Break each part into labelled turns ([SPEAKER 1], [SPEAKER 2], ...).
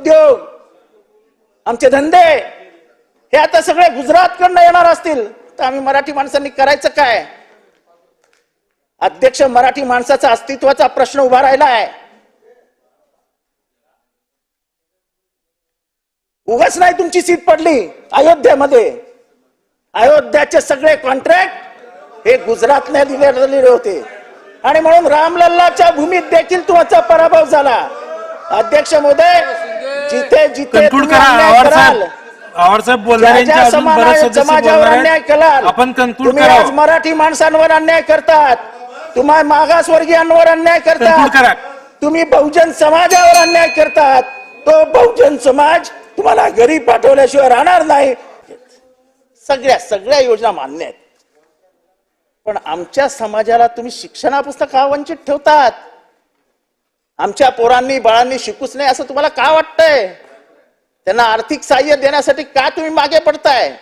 [SPEAKER 1] उद्योग आमचे धंदे हे आता सगळे गुजरातकडनं येणार असतील. तर आम्ही मराठी माणसांनी करायचं काय? अध्यक्ष मराठी माणसाचा अस्तित्वाचा प्रश्न उभा राहिला आहे उगाच नाही तुमची सीट पडली अयोध्येमध्ये. अयोध्याचे सगळे कॉन्ट्रॅक्ट हे गुजरातने दिलेले होते. आणि म्हणून रामलल्लाच्या भूमीत देखील तुमचा पराभव झाला. अध्यक्ष मोदय जिथे जिथे
[SPEAKER 2] कन्क्लूड
[SPEAKER 1] तुम्ही
[SPEAKER 2] करा
[SPEAKER 1] अन्याय
[SPEAKER 2] आवार
[SPEAKER 1] कराल,
[SPEAKER 2] साहेब आवार साहेब बोलणार
[SPEAKER 1] ज्या- ज्या
[SPEAKER 2] यांच्या अजून
[SPEAKER 1] समाना-
[SPEAKER 2] बरेच सदस्य
[SPEAKER 1] समाजावर
[SPEAKER 2] बोलणार
[SPEAKER 1] अन्याय
[SPEAKER 2] आहेत.
[SPEAKER 1] कराल
[SPEAKER 2] आपण कन्क्लूड
[SPEAKER 1] तुम्ही आज
[SPEAKER 2] करा
[SPEAKER 1] मराठी माणसांवर अन्याय करतात. तुम्हा मागासवर्गीयांवर अन्याय
[SPEAKER 2] Conclude
[SPEAKER 1] करतात
[SPEAKER 2] करा.
[SPEAKER 1] तुम्ही बहुजन समाजावर अन्याय करतात. तो बहुजन समाज तुम्हाला घरी पाठवल्याशिवाय राहणार नाही. सगळ्या सगळ्या योजना मान्य आहेत. पण आमच्या समाजाला तुम्ही शिक्षणापुस्तक का वंचित ठेवतात? आमच्या पोरांनी बाळांनी शिकूच नाही असं तुम्हाला का वाटतंय? त्यांना आर्थिक सहाय्य देण्यासाठी का तुम्ही मागे पडताय?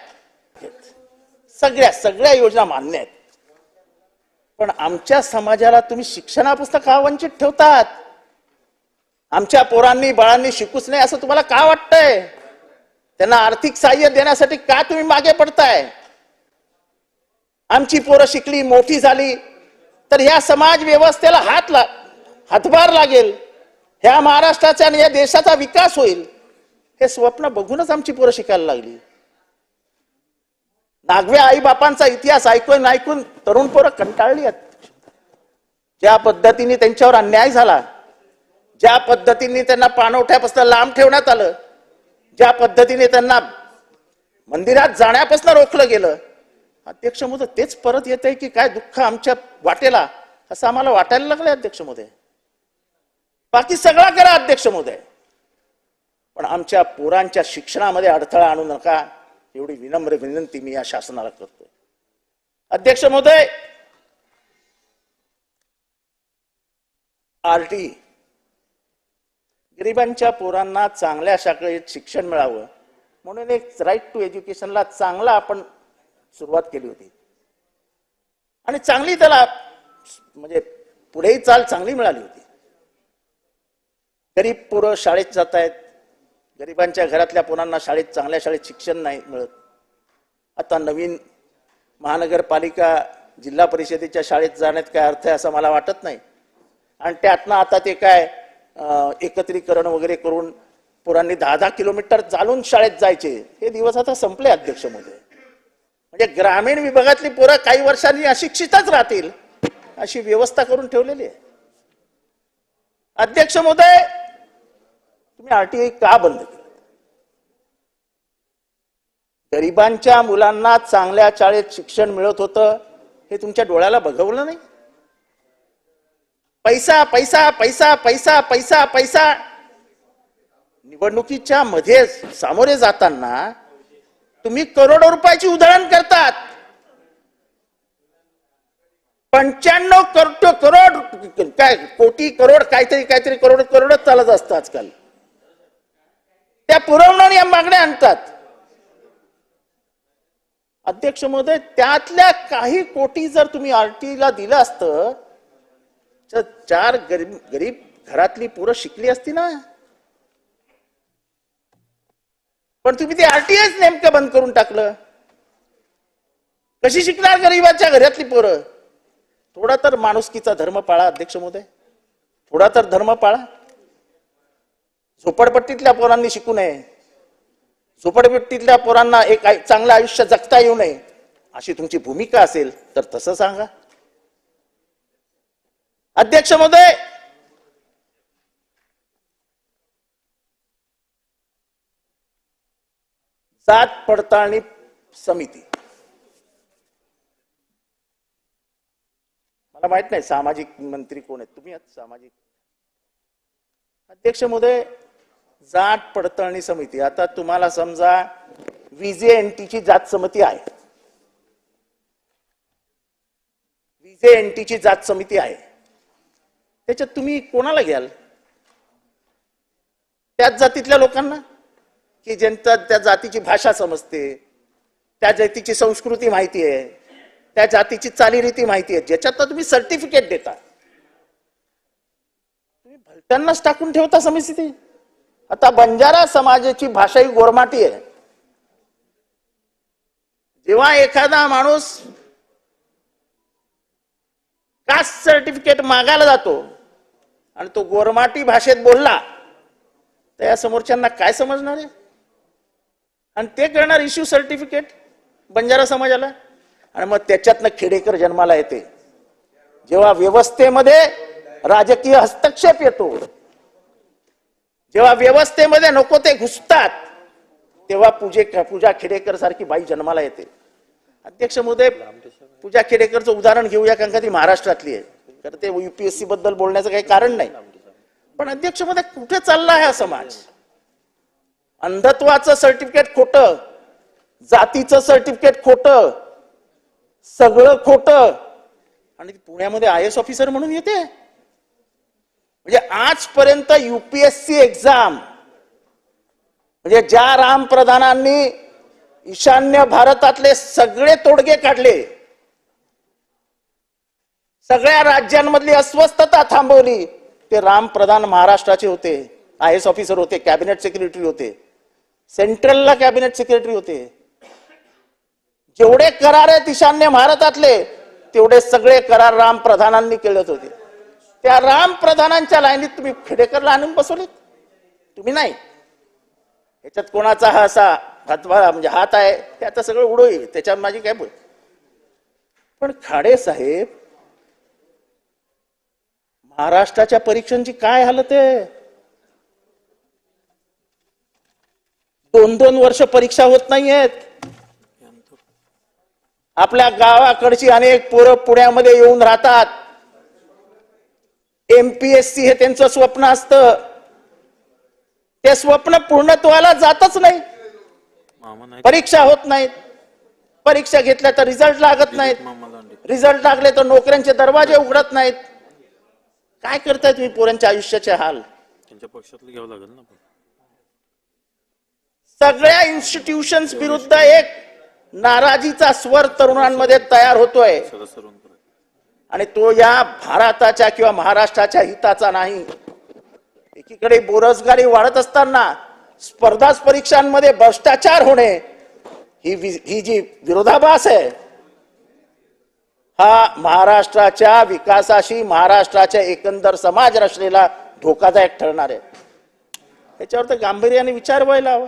[SPEAKER 1] सगळ्या सगळ्या योजना मान्य आहेत. पण आमच्या समाजाला तुम्ही शिक्षणापुस्तक का वंचित ठेवतात? आमच्या पोरांनी बाळांनी शिकूच नाही असं तुम्हाला का वाटतंय? त्यांना आर्थिक सहाय्य देण्यासाठी का तुम्ही मागे पडताय? आमची पोरं शिकली मोठी झाली तर ह्या समाज व्यवस्थेला हात ला हातभार लागेल. ह्या महाराष्ट्राचा आणि या देशाचा विकास होईल. हे स्वप्न बघूनच आमची पोरं शिकायला लागली. नागव्या आई बापांचा इतिहास ऐकून ऐकून तरुण पोरं कंटाळली आहेत. ज्या पद्धतीने त्यांच्यावर अन्याय झाला ज्या पद्धतीने त्यांना पाणवठ्यापासून लांब ठेवण्यात आलं ज्या पद्धतीने त्यांना मंदिरात जाण्यापासून रोखलं गेलं अध्यक्ष मोदय तेच परत येत आहे की काय दुःख आमच्या वाटेला? असं आम्हाला वाटायला लागलंय अध्यक्ष मोदय बाकी सगळा करा अध्यक्ष महोदय. पण आमच्या पोरांच्या शिक्षणामध्ये अडथळा आणू नका. एवढी विनम्र विनंती मी या शासनाला करतोय. अध्यक्ष महोदय आरटी गरिबांच्या पोरांना चांगल्या शाखेत शिक्षण मिळावं म्हणून एक राईट टू एज्युकेशनला चांगला आपण सुरुवात केली होती. आणि चांगली त्याला म्हणजे पुढेही चाल चांगली मिळाली होती. गरीब पोरं शाळेत जात आहेत. गरिबांच्या घरातल्या पोरांना शाळेत चांगल्या शाळेत शिक्षण नाही मिळत. आता नवीन महानगरपालिका जिल्हा परिषदेच्या शाळेत जाण्यात काय अर्थ आहे असं मला वाटत नाही. आणि त्यातनं आता ते काय एकत्रीकरण वगैरे करून पोरांनी दहा दहा किलोमीटर चालून शाळेत जायचे हे दिवस आता संपले अध्यक्ष मोदय म्हणजे ग्रामीण विभागातली पोरं काही वर्षांनी अशिक्षितच राहतील अशी व्यवस्था करून ठेवलेली आहे. अध्यक्ष महोदय तुम्ही आरटीआय का बंद केलं? गरिबांच्या मुलांना चांगल्या शाळेत शिक्षण मिळत होतं हे तुमच्या डोळ्याला बघवलं नाही? पैसा पैसा पैसा पैसा पैसा पैसा. निवडणुकीच्या मध्ये सामोरे जाताना तुम्ही करोडो रुपयाची उधळण करतात. पंच्याण्णव करोड करोड काय कोटी करोड काहीतरी काहीतरी करोड करोडच चालत असतं आजकाल. त्या पुरवणं या मागण्या आणतात. अध्यक्ष महोदय त्यातल्या काही कोटी जर तुम्ही आरटीला दिलं असतं तर चार गरीब गरीब घरातली पोरं शिकली असती ना? पण तुम्ही ते आरटीआयच नेमकं बंद करून टाकलं. कशी शिकणार गरीबाच्या घरातली पोरं? थोडा तर माणुसकीचा धर्म पाळा अध्यक्ष महोदय. थोडा तर धर्म पाळा. झोपडपट्टीतल्या पोरांनी शिकू नये. झोपडपट्टीतल्या पोरांना एक चांगलं आयुष्य जगता येऊ नये. अशी तुमची भूमिका असेल तर तसं सांगा. अध्यक्ष महोदय! जात पडताळणी समिती. मला माहीत नाही सामाजिक मंत्री कोण आहेत. तुम्ही आहात सामाजिक. अध्यक्ष महोदय जात पडताळणी समिती. आता तुम्हाला समजा विजे एनटीची जात समिती आहे. विजे एनटीची जात समिती आहे. त्याच्यात तुम्ही कोणाला घ्याल? त्याच जातीतल्या लोकांना? की ज्यांचा त्या जातीची भाषा समजते त्या जातीची संस्कृती माहिती आहे त्या जातीची चालीरीती माहिती आहे ज्याच्यात तुम्ही सर्टिफिकेट देता. तुम्ही भलत्यांनाच टाकून ठेवता समिती. आता बंजारा समाजाची भाषा ही गोरमाटी आहे. जेव्हा एखादा माणूस कास्ट सर्टिफिकेट मागायला जातो आणि तो गोरमाटी भाषेत बोलला तर या समोरच्यांना काय समजणार आहे? आणि ते करणार इश्यू सर्टिफिकेट बंजारा समाजाला? आणि मग त्याच्यातनं खेडेकर जन्माला येते. जेव्हा व्यवस्थेमध्ये राजकीय हस्तक्षेप येतो जेव्हा व्यवस्थेमध्ये नको ते घुसतात तेव्हा पूजे पूजा खेडेकर सारखी बाई जन्माला येते. अध्यक्ष महोदय पूजा खेडेकरचं उदाहरण घेऊया कारण का ती महाराष्ट्रातली आहे. तर ते युपीएससी बद्दल बोलण्याचं काही कारण नाही. पण अध्यक्षमध्ये कुठे चालला आहे हा समाज? अंधत्वाचं सर्टिफिकेट खोट जातीचं सर्टिफिकेट खोटं सगळं खोट. आणि पुण्यामध्ये आय एस ऑफिसर म्हणून येते? म्हणजे आजपर्यंत युपीएससी एक्झाम म्हणजे ज्या राम प्रधानांनी ईशान्य भारतातले सगळे तोडगे काढले सगळ्या राज्यांमधली अस्वस्थता थांबवली ते राम प्रधान महाराष्ट्राचे होते आय एस ऑफिसर होते कॅबिनेट सेक्रेटरी होते सेंट्रलला कॅबिनेट सेक्रेटरी होते. जेवढे करार आहेत ईशान्य भारतातले तेवढे सगळे करार राम प्रधानांनी केलेत होते. त्या राम प्रधानांच्या लाईनीत तुम्ही खेडेकरला आणून बसवलेत. तुम्ही नाही. याच्यात कोणाचा हा असा हातभार म्हणजे हात आहे ते आता सगळं उडोई त्याच्यावर माझी काय बोल? पण खाडे साहेब महाराष्ट्राच्या परीक्षांची काय हालत आहे? दोन दोन वर्ष परीक्षा होत नाहीयेत. आपल्या गावाकडची अनेक पोरं पुण्यामध्ये येऊन राहतात. एमपीएससी हे त्यांचं स्वप्न असतं. ते स्वप्न पूर्णत्वाला जातच नाही. परीक्षा होत नाहीत. परीक्षा घेतल्या तर रिझल्ट लागत नाहीत. रिझल्ट लागले तर नोकऱ्यांचे दरवाजे उघडत नाहीत. काय करताय तुम्ही पोरांच्या आयुष्याचे हाल?
[SPEAKER 2] त्यांच्या पक्षातलं घ्यावं लागेल ना
[SPEAKER 1] सगळ्या इन्स्टिट्यूशन्स विरुद्ध एक नाराजीचा स्वर तरुणांमध्ये तयार होतोय. आणि तो या भारताच्या किंवा महाराष्ट्राच्या हिताचा नाही. एकीकडे बेरोजगारी वाढत असताना स्पर्धा परीक्षांमध्ये भ्रष्टाचार होणे ही वि- ही जी विरोधाभास आहे हा महाराष्ट्राच्या विकासाशी महाराष्ट्राच्या एकंदर समाज रचनेला धोकादायक ठरणार आहे. याच्यावर तर गांभीर्याने विचार व्हायला हवा.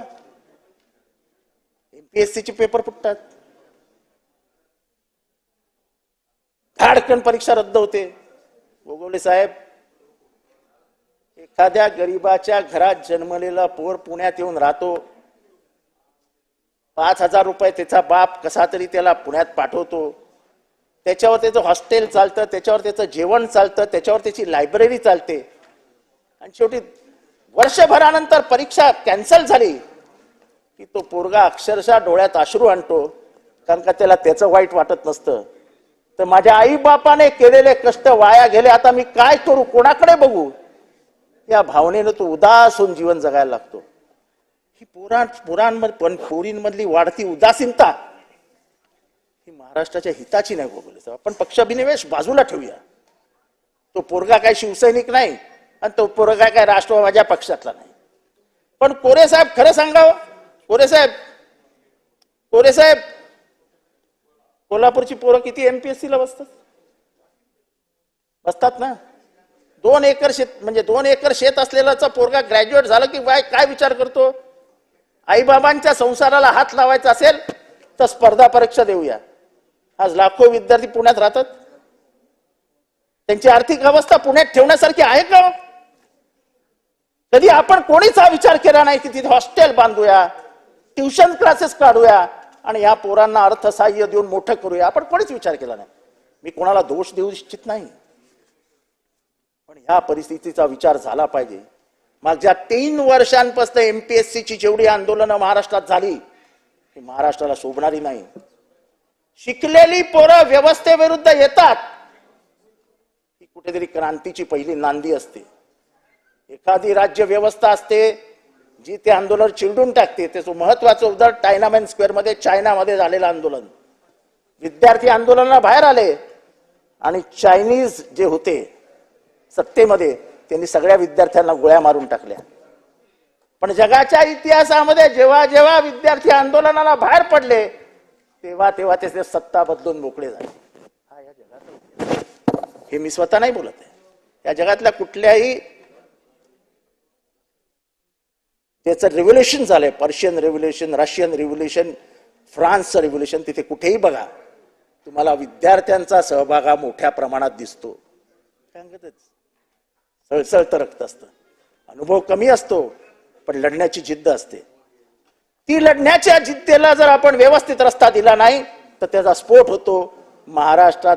[SPEAKER 1] एमपीएससी चे पेपर फुटतात. धाडकन परीक्षा रद्द होते. गोगवले साहेब एखाद्या गरीबाच्या घरात जन्मलेला पोर पुण्यात येऊन राहतो. पाच हजार रुपये त्याचा बाप कसा तरी त्याला पुण्यात पाठवतो. त्याच्यावर त्याचं हॉस्टेल चालतं त्याच्यावर त्याचं जेवण चालतं त्याच्यावर त्याची लायब्ररी चालते. आणि शेवटी वर्षभरानंतर परीक्षा कॅन्सल झाली की तो पोरगा अक्षरशः डोळ्यात अश्रू आणतो कारण का त्याला त्याचं वाईट वाटत नसतं. तर माझ्या आई बापाने केलेले कष्ट वाया गेले. आता मी काय करू? कोणाकडे बघू? या भावनेनं तो उदास होऊन जीवन जगायला लागतो. ही पुराण पुराणमध्ये पण पोरींमधली वाढती उदासीनता ही महाराष्ट्राच्या हिताची नाही गोगले आपण पक्षाभिनिवेश बाजूला ठेवूया. तो पोरगा काय शिवसैनिक नाही आणि तो पोरगा काय राष्ट्र माझ्या पक्षातला नाही. पण कोरे साहेब खरं सांगावं? कोरे साहेब कोरे साहेब कोल्हापूरची पोरं किती एमपीएससी ला बसतात? बसतात ना? दोन एकर शेत म्हणजे दोन एकर शेत असलेलाचा पोरगा ग्रॅज्युएट झाला की बाय काय विचार करतो? आईबाबांच्या संसाराला हात लावायचा असेल तर स्पर्धा परीक्षा देऊया. आज लाखो विद्यार्थी पुण्यात राहतात. त्यांची आर्थिक अवस्था पुण्यात ठेवण्यासारखी आहे का? कधी आपण कोणीच हा विचार केला नाही की तिथे हॉस्टेल बांधूया ट्युशन क्लासेस काढूया आणि या पोरांना अर्थसहाय्य देऊन मोठं करूया. आपण कोणीच विचार केला नाही. मी कोणाला दोष देऊ इच्छित नाही. पण ह्या परिस्थितीचा विचार झाला पाहिजे. मागच्या तीन वर्षांपासून एमपीएससीची जेवढी आंदोलनं महाराष्ट्रात झाली ती महाराष्ट्राला शोभणारी नाही. शिकलेली पोरं व्यवस्थेविरुद्ध येतात. ही कुठेतरी क्रांतीची पहिली नांदी असते. एखादी राज्य व्यवस्था असते जी ते आंदोलन चिरडून टाकते त्याचं महत्वाचं उदाहरण टायनामॅन स्क्वेअरमध्ये चायनामध्ये झालेलं आंदोलन. विद्यार्थी आंदोलनाला बाहेर आले आणि चायनीज जे होते सत्तेमध्ये त्यांनी सगळ्या विद्यार्थ्यांना गोळ्या मारून टाकल्या. पण जगाच्या इतिहासामध्ये जेव्हा जेव्हा विद्यार्थी आंदोलनाला बाहेर पडले तेव्हा तेव्हा ते सत्ता बदलून मोकळे झाले. हा या जगाचा हे मी स्वतः नाही बोलत आहे. या जगातल्या कुठल्याही त्याचं रेव्होल्युशन झालंय. पर्शियन रेव्होल्युशन रशियन रेव्होल्युशन फ्रान्सचं रेव्होल्युशन तिथे कुठेही बघा. तुम्हाला विद्यार्थ्यांचा सहभाग हा मोठ्या प्रमाणात दिसतो. सांगतच? सळसळतं रक्त असतं. अनुभव कमी असतो पण लढण्याची जिद्द असते. ती लढण्याच्या जिद्देला जर आपण व्यवस्थित रस्ता दिला नाही तर त्याचा स्फोट होतो. महाराष्ट्रात